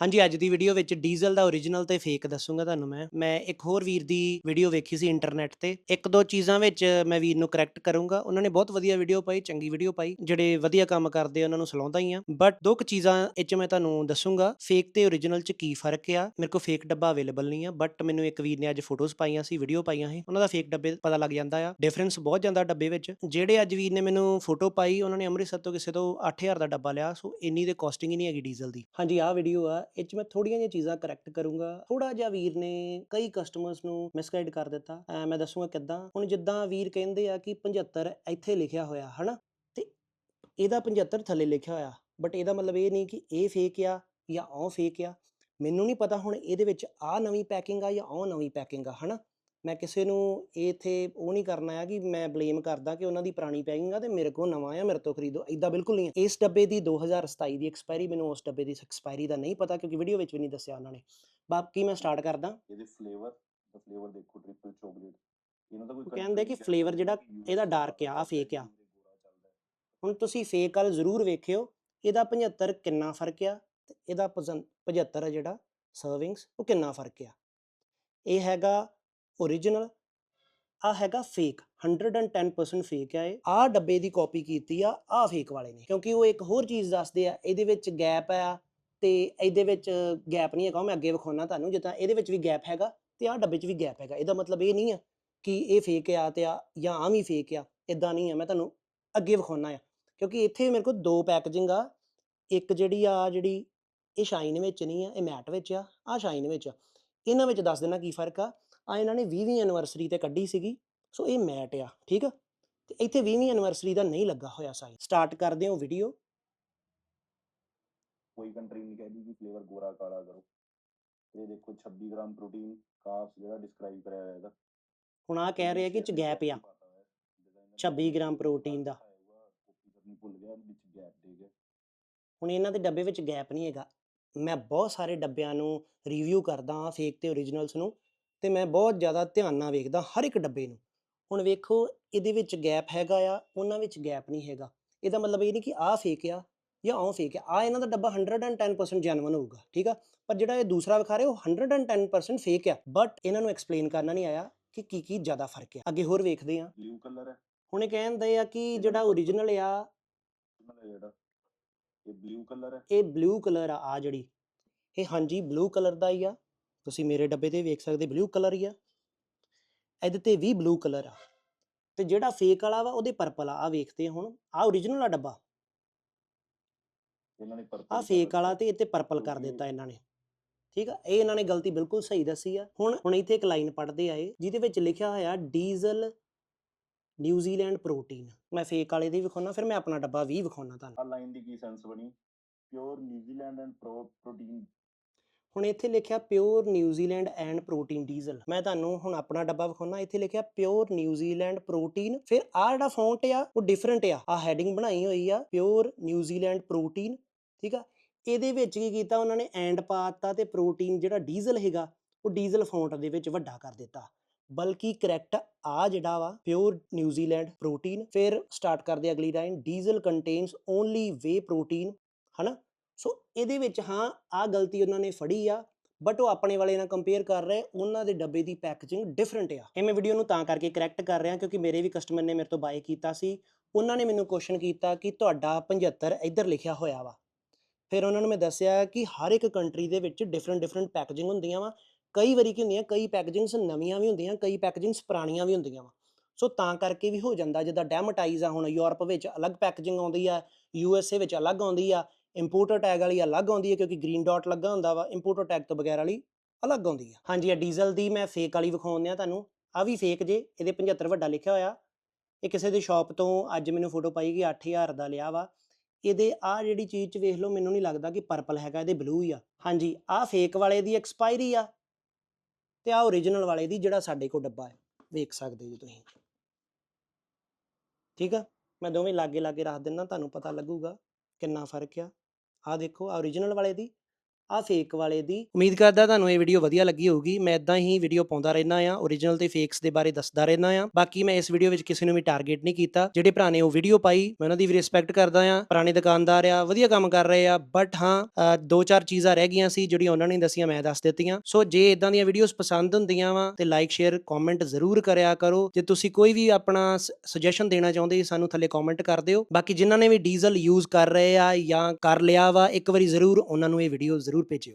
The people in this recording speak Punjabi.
ਹਾਂਜੀ, ਅੱਜ ਦੀ ਵੀਡੀਓ ਵਿੱਚ ਡੀਜ਼ਲ ਦਾ origignal ਤੇ ਫੇਕ ਦੱਸੂਗਾ ਤੁਹਾਨੂੰ ਮੈਂ। ਮੈਂ ਇੱਕ ਹੋਰ ਵੀਰ ਦੀ ਵੀਡੀਓ ਵੇਖੀ ਸੀ ਇੰਟਰਨੈਟ ਤੇ। ਇੱਕ ਦੋ ਚੀਜ਼ਾਂ ਵਿੱਚ ਮੈਂ ਵੀਰ ਨੂੰ ਕਰੈਕਟ ਕਰੂੰਗਾ। ਉਹਨਾਂ ਨੇ ਬਹੁਤ ਵਧੀਆ ਵੀਡੀਓ ਪਾਈ, ਚੰਗੀ ਵੀਡੀਓ ਪਾਈ। ਜਿਹੜੇ ਵਧੀਆ ਕੰਮ ਕਰਦੇ ਉਹਨਾਂ ਨੂੰ ਸਲਾਉਂਦਾ ਹੀ ਆ। ਬਟ ਦੋ ਕੁ ਚੀਜ਼ਾਂ ਇਹ 'ਚ ਮੈਂ ਤੁਹਾਨੂੰ ਦੱਸੂੰਗਾ। ਫੇਕ ਤੇ origignal 'ਚ ਕੀ ਫ਼ਰਕ ਆ? ਮੇਰੇ ਕੋਲ ਫੇਕ ਡੱਬਾ ਅਵੇਲੇਬਲ ਨਹੀਂ ਆ। ਬਟ ਮੈਨੂੰ ਇੱਕ ਵੀਰ ਨੇ ਅੱਜ ਫੋਟੋਜ਼ ਪਾਈਆਂ ਸੀ ਵੀਡੀਓ ਪਾਈਆਂ ਸੀ। ਉਹਨਾਂ ਦਾ ਫੇਕ ਡੱਬੇ ਪਤਾ ਲੱਗ ਜਾਂਦਾ ਆ। ਡਿਫਰੈਂਸ ਬਹੁਤ ਜਾਂਦਾ ਡੱਬੇ ਵਿੱਚ। ਜਿਹੜੇ ਅੱਜ ਵੀਰ ਨੇ ਮੈਨੂੰ ਫੋਟੋ ਪਾਈ, ਉਹਨਾਂ ਨੇ ਅੰਮ੍ਰਿਤਸਰ ਤੋਂ ਕਿਸੇ ਤੋਂ 8000 ਦਾ ਡੱਬਾ ਲਿਆ। ਸੋ ਇੰਨੀ ਦੇ ਕਾਸਟਿੰਗ ਹੀ ਨਹੀਂ ਹੈਗੀ ਡੀਜ਼ਲ ਦੀ। ਹਾਂਜੀ, ਆਹ ਵੀਡੀਓ ਆ। ਇਹ 'ਚ ਮੈਂ ਥੋੜੀਆਂ ਜਿਹੀਆਂ ਚੀਜ਼ਾਂ ਕਰੈਕਟ ਕਰੂੰਗਾ। ਥੋੜਾ ਜਿਹਾ ਵੀਰ ਨੇ ਕਈ ਕਸਟਮਰਸ ਨੂੰ ਮਿਸਗਾਈਡ ਕਰ ਦਿੱਤਾ। ਮੈਂ ਦੱਸੂਗਾ ਕਿੱਦਾਂ। ਹੁਣ ਜਿੱਦਾਂ ਵੀਰ ਕਹਿੰਦੇ ਆ ਕਿ 75 ਇੱਥੇ ਲਿਖਿਆ ਹੋਇਆ, ਹਨਾ? ਤੇ ਇਹਦਾ 75 ਥੱਲੇ ਲਿਖਿਆ ਹੋਇਆ। ਬਟ ਇਹਦਾ ਮਤਲਬ ਇਹ ਨਹੀਂ ਕਿ ਇਹ ਫੇਕ ਆ ਜਾਂ ਉਹ ਫੇਕ ਆ। ਮੈਨੂੰ ਨਹੀਂ ਪਤਾ ਹੁਣ ਇਹਦੇ ਵਿੱਚ ਆ ਨਵੀਂ ਪੈਕਿੰਗ ਆ ਜਾਂ ਉਹ ਨਵੀਂ ਪੈਕਿੰਗ ਆ, ਹਨਾ? ਮੈਂ ਕਿਸੇ ਨੂੰ ਇਹ ਇੱਥੇ ਉਹ ਨਹੀਂ ਕਰਨਾ ਆ ਕਿ ਮੈਂ ਬਲੇਮ ਕਰਦਾ ਕਿ ਉਹਨਾਂ ਦੀ ਪੁਰਾਣੀ ਪੈਕਿੰਗ ਆ ਤੇ ਮੇਰੇ ਕੋਲ ਨਵਾਂ ਆ ਮੇਰੇ ਤੋਂ ਖਰੀਦੋ ਇਦਾਂ ਬਿਲਕੁਲ ਨਹੀਂ। ਇਸ ਡੱਬੇ ਦੀ 2027 ਦੀ ਐਕਸਪਾਇਰੀ ਮੈਨੂੰ ਉਸ ਡੱਬੇ ਦੀ ਐਕਸਪਾਇਰੀ ਦਾ ਨਹੀਂ ਪਤਾ ਕਿਉਂਕਿ ਵੀਡੀਓ ਵਿੱਚ ਵੀ ਨਹੀਂ ਦੱਸਿਆ ਉਹਨਾਂ ਨੇ। ਬਾਕੀ ਮੈਂ ਸਟਾਰਟ ਕਰਦਾ। ਇਹਦੇ ਫਲੇਵਰ ਦਾ ਫਲੇਵਰ ਦੇਖੋ ਟ੍ਰਿਪਲ ਚੋਕਲੇਟ ਇਹਨਾਂ ਦਾ ਕੋਈ ਕਹਿੰਦੇ ਕਿ flavor ਜਿਹੜਾ ਇਹਦਾ dark ਆ, ਆਹ fake ਆ। ਹੁਣ ਤੁਸੀਂ ਫੇਕ ਵਾਲ ਜ਼ਰੂਰ ਵੇਖਿਓ ਇਹਦਾ 75 ਕਿੰਨਾ ਫ਼ਰਕ ਆ ਤੇ ਇਹਦਾ ਪਜੰ- 75 ਆ ਜਿਹੜਾ ਸਰਵਿੰਗਸ ਉਹ ਕਿੰਨਾ ਫ਼ਰਕ ਆ। ਇਹ ਹੈਗਾ origignal ਆ ਹੈਗਾ ਫੇਕ 110% ਫੇਕ ਆ ਇਹ। ਆ ਡੱਬੇ ਦੀ ਕਾਪੀ ਕੀਤੀ ਆ ਆ ਫੇਕ ਵਾਲੇ ਨੇ। ਕਿਉਂਕਿ ਉਹ ਇੱਕ ਹੋਰ ਚੀਜ਼ ਦੱਸਦੇ ਆ, ਇਹਦੇ ਵਿੱਚ ਗੈਪ ਆ ਤੇ ਇਹਦੇ ਵਿੱਚ ਗੈਪ ਨਹੀਂ ਹੈਗਾ, ਉਹ ਮੈਂ ਅੱਗੇ ਵਿਖਾਉਣਾ ਤੁਹਾਨੂੰ, ਜਿੱਦਾਂ ਇਹਦੇ ਵਿੱਚ ਵੀ ਗੈਪ ਹੈਗਾ ਤੇ ਆ ਡੱਬੇ 'ਚ ਵੀ ਗੈਪ ਹੈਗਾ। ਇਹਦਾ ਮਤਲਬ ਇਹ ਨਹੀਂ ਆ ਕਿ ਇਹ ਫੇਕ ਆ ਤੇ ਆ ਜਾਂ ਆ ਵੀ ਫੇਕ ਆ ਇਦਾਂ ਨਹੀਂ ਆ। ਮੈਂ ਤੁਹਾਨੂੰ ਅੱਗੇ ਵਿਖਾਉਣਾ ਆ। ਕਿਉਂਕਿ ਇੱਥੇ ਮੇਰੇ ਕੋਲ ਦੋ ਪੈਕੇਜਿੰਗ ਆ, ਇੱਕ ਜਿਹੜੀ ਆ ਜਿਹੜੀ ਇਹ ਸ਼ਾਈਨ ਵਿੱਚ ਨਹੀਂ ਆ, ਇਹ ਮੈਟ ਵਿੱਚ ਆ ਆ ਸ਼ਾਈਨ ਵਿੱਚ ਆ। ਇਹਨਾਂ ਵਿੱਚ ਦੱਸ ਦੇਣਾ ਕੀ ਫ਼ਰਕ ਆ ਆ ਇਹਨਾਂ ਨੇ 20ਵੀਂ ਐਨੀਵਰਸਰੀ ਤੇ ਕੱਢੀ ਸੀਗੀ ਸੋ ਇਹ ਮੈਟ ਆ ਠੀਕ ਆ? ਤੇ ਇੱਥੇ 20ਵੀਂ ਐਨੀਵਰਸਰੀ ਦਾ ਨਹੀਂ ਲੱਗਾ ਹੋਇਆ ਸਾਈਨ ਸਟਾਰਟ ਕਰਦੇ ਹਾਂ ਵੀਡੀਓ ਕੋਈ ਕੰਟਰੀ ਨਹੀਂ ਕਹਿੰਦੀ ਕਿ ਫਲੇਵਰ ਗੋਰਾ ਕਾਲਾ ਕਰੋ। ਇਹ ਦੇਖੋ 26 ਗ੍ਰਾਮ ਪ੍ਰੋਟੀਨ ਕਾਰਬਸ ਜਿਹੜਾ ਡਿਸਕ੍ਰਾਈਬ ਕਰਿਆ ਹੋਇਆ ਇਹਦਾ। ਹੁਣ ਆ ਕਹਿ ਰਹੇ ਕਿ ਚ ਗੈਪ ਆ। 26 ਗ੍ਰਾਮ ਪ੍ਰੋਟੀਨ ਦਾ। ਕਾਪੀ ਕਰਨੀ ਭੁੱਲ ਗਿਆ ਵਿੱਚ ਗੈਪ ਦੇ ਗਿਆ। ਹੁਣ ਇਹਨਾਂ ਦੇ ਡੱਬੇ ਵਿੱਚ ਗੈਪ ਨਹੀਂ ਹੈਗਾ। ਮੈਂ ਬਹੁਤ ਸਾਰੇ ਡੱਬਿਆਂ ਨੂੰ ਰਿਵਿਊ ਕਰਦਾ ਹਾਂ ਫੇਕ ਤੇ ਓਰੀਜਨਲਸ ਨੂੰ। ਤੇ ਮੈਂ ਬਹੁਤ ਜ਼ਿਆਦਾ ਧਿਆਨ ਨਾਲ ਵੇਖਦਾ ਹਰ ਇੱਕ ਡੱਬੇ ਨੂੰ। ਹੁਣ ਵੇਖੋ ਇਹਦੇ ਵਿੱਚ ਗੈਪ ਹੈਗਾ ਆ ਉਹਨਾਂ ਵਿੱਚ ਗੈਪ ਨਹੀਂ ਹੈਗਾ। ਇਹਦਾ ਮਤਲਬ ਇਹ ਨਹੀਂ ਕਿ ਆਹ ਫੇਕ ਆ ਜਾਂ ਉਹ ਫੇਕ ਆ ਆ ਇਹਨਾਂ ਦਾ ਡੱਬਾ 110% ਜੈਨੂਇਨ ਹੋਊਗਾ ਠੀਕ ਆ? ਪਰ ਜਿਹੜਾ ਇਹ ਦੂਸਰਾ ਵਿਖਾ ਰਹੇ ਉਹ 110% ਫੇਕ ਆ। ਬਟ ਇਹਨਾਂ ਨੂੰ ਐਕਸਪਲੇਨ ਕਰਨਾ ਨਹੀਂ ਆਇਆ ਕਿ ਕੀ ਕੀ ਜ਼ਿਆਦਾ ਫ਼ਰਕ ਆ। ਅੱਗੇ ਹੋਰ ਵੇਖਦੇ ਆ ਬਲੂ ਕਲਰ ਹੈ। ਹੁਣ ਇਹ ਕਹਿੰਦੇ ਆ ਕਿ ਜਿਹੜਾ ਓਰੀਜਨਲ ਆ ਜਿਹੜਾ ਇਹ ਬਲੂ ਕਲਰ ਹੈ। ਇਹ ਬਲੂ ਕਲਰ ਆ ਆ ਜਿਹੜੀ। ਇਹ ਹਾਂਜੀ ਬਲੂ ਕਲਰ ਦਾ ਹੀ ਆ। ਤੁਸੀਂ ਮੇਰੇ ਡੱਬੇ ਤੇ ਵੇਖ ਸਕਦੇ ਬਲੂ ਕਲਰ ਹੀ ਆ। ਇਹਦੇ ਤੇ ਵੀ ਬਲੂ ਕਲਰ ਆ। ਤੇ ਜਿਹੜਾ ਫੇਕ ਵਾਲਾ ਵਾ ਉਹਦੇ ਪਰਪਲ ਆ। ਆ ਵੇਖਦੇ ਹੁਣ। ਆ origignal ਆ ਡੱਬਾ। ਇਹਨਾਂ ਨੇ ਪਰਪਲ ਆ ਫੇਕ ਵਾਲਾ ਤੇ ਇੱਥੇ ਪਰਪਲ ਕਰ ਦਿੱਤਾ ਇਹਨਾਂ ਨੇ। ਠੀਕ ਆ? ਇਹ ਇਹਨਾਂ ਨੇ ਗਲਤੀ ਬਿਲਕੁਲ ਸਹੀ ਦੱਸੀ ਆ। ਹੁਣ ਹੁਣ ਇੱਥੇ ਇੱਕ ਲਾਈਨ ਪੜ੍ਹਦੇ ਆਏ ਜਿਹਦੇ ਵਿੱਚ ਲਿਖਿਆ ਹੋਇਆ ਡੀਜ਼ਲ ਨਿਊਜ਼ੀਲੈਂਡ ਪ੍ਰੋਟੀਨ ਮੈਂ ਫੇਕ ਵਾਲੇ ਦੀ ਵਿਖਾਉਣਾ ਫਿਰ ਮੈਂ ਆਪਣਾ ਡੱਬਾ ਵੀ ਵਿਖਾਉਣਾ ਤੁਹਾਨੂੰ। ਆ ਲਾਈਨ ਦੀ ਕੀ ਸੈਂਸ ਬਣੀ? ਪਿਓਰ ਨਿਊਜ਼ੀਲੈਂਡ ਐਂਡ ਪ੍ਰੋਟੀਨ ਹੁਣ ਇੱਥੇ ਲਿਖਿਆ pure New Zealand and protein diesel ਮੈਂ ਤੁਹਾਨੂੰ ਹੁਣ ਆਪਣਾ ਡੱਬਾ ਵਿਖਾਉਣਾ ਇੱਥੇ ਲਿਖਿਆ ਪਿਓਰ ਨਿਊਜ਼ੀਲੈਂਡ ਪ੍ਰੋਟੀਨ ਫਿਰ ਆਹ ਜਿਹੜਾ ਫੌਂਟ ਆ, ਉਹ ਡਿਫਰੈਂਟ ਆ। ਆ ਹੈਡਿੰਗ ਬਣਾਈ ਹੋਈ ਆ ਪਿਓਰ ਨਿਊਜ਼ੀਲੈਂਡ ਪ੍ਰੋਟੀਨ ਠੀਕ ਆ? ਇਹਦੇ ਵਿੱਚ ਕੀ ਕੀਤਾ ਉਹਨਾਂ ਨੇ ਐਂਡ ਪਾਤਾ ਤੇ ਪ੍ਰੋਟੀਨ ਜਿਹੜਾ ਡੀਜ਼ਲ ਹੈਗਾ, ਉਹ ਡੀਜ਼ਲ ਫੌਂਟ ਦੇ ਵਿੱਚ ਵੱਡਾ ਕਰ ਦਿੱਤਾ। ਬਲਕਿ ਕਰੈਕਟ ਆ ਜਿਹੜਾ ਵਾ ਪਿਓਰ ਨਿਊਜ਼ੀਲੈਂਡ ਪ੍ਰੋਟੀਨ ਫਿਰ ਸਟਾਰਟ ਕਰਦੇ ਅਗਲੀ ਲਾਈਨ ਡੀਜ਼ਲ ਕੰਟੇਨਸ ਓਨਲੀ ਵੇ ਪ੍ਰੋਟੀਨ ਹਨਾ? ਸੋ ਇਹਦੇ ਵਿੱਚ ਹਾਂ ਆ ਗਲਤੀ ਉਹਨਾਂ ਨੇ ਫੜੀ ਆ ਬਟ ਉਹ ਆਪਣੇ ਵਾਲੇ ਨਾਲ ਕੰਪੇਅਰ ਕਰ ਰਹੇ, ਉਹਨਾਂ ਦੇ ਡੱਬੇ ਦੀ ਪੈਕੇਜਿੰਗ ਡਿਫਰੈਂਟ ਆ। ਇਹ ਮੈਂ ਵੀਡੀਓ ਨੂੰ ਤਾਂ ਕਰਕੇ ਕਰੈਕਟ ਕਰ ਰਿਹਾ ਕਿਉਂਕਿ ਮੇਰੇ ਵੀ ਕਸਟਮਰ ਨੇ ਮੇਰੇ ਤੋਂ ਬਾਏ ਕੀਤਾ ਸੀ। ਉਹਨਾਂ ਨੇ ਮੈਨੂੰ ਕੁਐਸਚਨ ਕੀਤਾ ਕਿ ਤੁਹਾਡਾ 75 ਇੱਧਰ ਲਿਖਿਆ ਹੋਇਆ ਵਾ। ਫਿਰ ਉਹਨਾਂ ਨੂੰ ਮੈਂ ਦੱਸਿਆ ਕਿ ਹਰ ਇੱਕ ਕੰਟਰੀ ਦੇ ਵਿੱਚ ਡਿਫਰੈਂਟ ਡਿਫਰੈਂਟ ਪੈਕੇਜਿੰਗ ਹੁੰਦੀਆਂ ਵਾ। ਕਈ ਵਾਰੀ ਕੀ ਹੁੰਦੀਆਂ, ਕਈ ਪੈਕੇਜਿੰਗਸ ਨਵੀਆਂ ਵੀ ਹੁੰਦੀਆਂ, ਕਈ ਪੈਕੇਜਿੰਗਸ ਪੁਰਾਣੀਆਂ ਵੀ ਹੁੰਦੀਆਂ ਵਾ। ਸੋ ਤਾਂ ਕਰਕੇ ਵੀ ਹੋ ਜਾਂਦਾ, ਜਿੱਦਾਂ ਡੈਮਟਾਈਜ਼ ਆ ਹੁਣ ਯੂਰਪ ਵਿੱਚ ਅਲੱਗ ਪੈਕੇਜਿੰਗ ਆਉਂਦੀ ਆ ਯੂ ਐਸ ਏ ਵਿੱਚ ਅਲੱਗ ਆਉਂਦੀ ਆ ਇੰਪੋਰਟਰ ਟੈਗ ਵਾਲੀ ਅਲੱਗ ਆਉਂਦੀ ਹੈ ਕਿਉਂਕਿ ਗ੍ਰੀਨ ਡਾਟ ਲੱਗਾ ਹੁੰਦਾ ਵਾ ਇੰਪੋਰਟਰ ਟੈਗ ਤੋਂ ਬਗੈਰ ਵਾਲੀ ਅਲੱਗ ਆਉਂਦੀ ਆ। ਹਾਂਜੀ ਆ ਡੀਜ਼ਲ ਦੀ ਮੈਂ ਫੇਕ ਵਾਲੀ ਵਿਖਾਉਂਦੇ ਆ ਤੁਹਾਨੂੰ। ਆ ਵੀ ਫੇਕ ਜੇ, ਇਹਦੇ 75 ਵੱਡਾ ਲਿਖਿਆ ਹੋਇਆ। ਇਹ ਕਿਸੇ ਦੇ ਸ਼ਾਪ ਤੋਂ ਅੱਜ ਮੈਨੂੰ ਫੋਟੋ ਪਾਈ ਕਿ 8000 ਦਾ ਲਿਆ ਵਾ। ਇਹਦੇ ਆ ਜਿਹੜੀ ਚੀਜ਼ ਚ ਵੇਖ ਲਓ, ਮੈਨੂੰ ਨਹੀਂ ਲੱਗਦਾ ਕਿ ਪਰਪਲ ਹੈਗਾ, ਇਹਦੇ ਬਲੂ ਹੀ ਆ। ਹਾਂਜੀ ਆ ਫੇਕ ਵਾਲੇ ਦੀ ਐਕਸਪਾਇਰੀ ਆ ਤੇ ਆ origignal ਵਾਲੇ ਦੀ ਜਿਹੜਾ ਸਾਡੇ ਕੋਲ ਡੱਬਾ ਹੈ, ਵੇਖ ਸਕਦੇ ਜੀ ਤੁਸੀਂ। ਠੀਕ ਆ? ਮੈਂ ਦੋਵੇਂ ਲਾਗੇ ਲਾਗੇ ਰੱਖ ਦਿੰਦਾ, ਤੁਹਾਨੂੰ ਪਤਾ ਲੱਗੂਗਾ ਕਿੰਨਾ ਫ਼ਰਕ ਆ। ਆ ਦੇਖੋ ਆ origignal ਵਾਲੇ ਦੀ ਆ ਫੇਕ ਵਾਲੇ ਦੀ। ਉਮੀਦ ਕਰਦਾ ਤੁਹਾਨੂੰ ਇਹ ਵੀਡੀਓ ਵਧੀਆ ਲੱਗੀ ਹੋਊਗੀ। ਮੈਂ ਇਦਾਂ ਹੀ ਵੀਡੀਓ ਪਾਉਂਦਾ ਰਹਿਣਾ ਆ ਓਰੀਜਨਲ ਤੇ ਫੇਕਸ ਦੇ ਬਾਰੇ ਦੱਸਦਾ ਰਹਿਣਾ ਆ ਬਾਕੀ ਮੈਂ ਇਸ ਵੀਡੀਓ ਵਿੱਚ ਕਿਸੇ ਨੂੰ ਵੀ ਟਾਰਗੇਟ ਨਹੀਂ ਕੀਤਾ। ਜਿਹੜੇ ਭਰਾ ਨੇ ਉਹ ਵੀਡੀਓ ਪਾਈ, ਮੈਂ ਉਹਨਾਂ ਦੀ ਵੀ ਰਿਸਪੈਕਟ ਕਰਦਾ ਆ ਪੁਰਾਣੇ ਦੁਕਾਨਦਾਰ ਆ, ਵਧੀਆ ਕੰਮ ਕਰ ਰਹੇ ਆ ਬਟ ਹਾਂ ਦੋ ਚਾਰ ਚੀਜ਼ਾਂ ਰਹਿ ਗਈਆਂ ਸੀ, ਜਿਹੜੀਆਂ ਉਹਨਾਂ ਨੇ ਦੱਸੀਆਂ, ਮੈਂ ਦੱਸ ਦਿੱਤੀਆਂ। ਸੋ ਜੇ ਇਦਾਂ ਦੀਆਂ ਵੀਡੀਓਜ਼ ਪਸੰਦ ਹੁੰਦੀਆਂ ਵਾ, ਤੇ ਲਾਈਕ ਸ਼ੇਅਰ ਕਮੈਂਟ ਜ਼ਰੂਰ ਕਰਿਆ ਕਰੋ। ਜੇ ਤੁਸੀਂ ਕੋਈ ਵੀ ਆਪਣਾ ਸੁਜੈਸ਼ਨ ਦੇਣਾ ਚਾਹੁੰਦੇ, ਸਾਨੂੰ ਥੱਲੇ ਕਮੈਂਟ ਕਰ ਦਿਓ। ਬਾਕੀ ਜਿਨ੍ਹਾਂ ਨੇ ਵੀ ਡੀਜ਼ਲ ਯੂਜ਼ ਕਰ ਰਹੇ ਆ ਜਾਂ ਕਰ ਲਿਆ ਵਾ, ਇੱਕ ਵਾਰੀ ਜ਼ਰੂਰ ਉਹਨਾਂ ਨੂੰ ਇਹ ਵੀਡੀਓ ਜ਼ਰੂਰ ਭੇਜਿਓ